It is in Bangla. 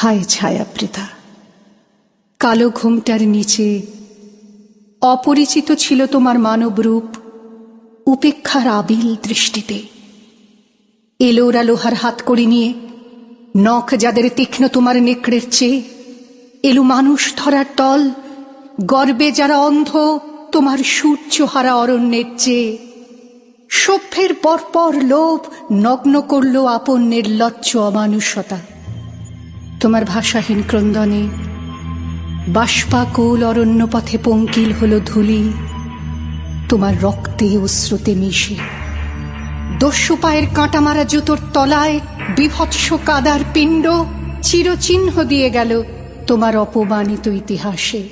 হায় ছায়াপ্রেতা কালো ঘুমটার নিচে অপরিচিত ছিল তোমার মানব রূপ উপেক্ষার আবিল দৃষ্টিতে। এলোরা লোহার হাত করে নিয়ে, নখ যাদের তীক্ষ্ণ তোমার নেকড়ের চেয়ে, এলু মানুষ ধরার তল গর্বে যারা অন্ধ তোমার সূর্য হারা অরণ্যের চেয়ে। সভ্যের পরপর লোভ নগ্ন করল আপন নির্লজ্জ অমানুষতা। তোমার ভাষাহীন ক্রন্দনে। বাষ্পাকুল অরণ্য পথে পঙ্কিল হল ধুলি। তোমার রক্তে অশ্রুতে মিশে। দস্যু পায়ের কাঁটা মারা জুতোর তলায় বিভৎস কাদার পিণ্ড চিরচিহ্ন দিয়ে গেল তোমার অপমানিত ইতিহাসে।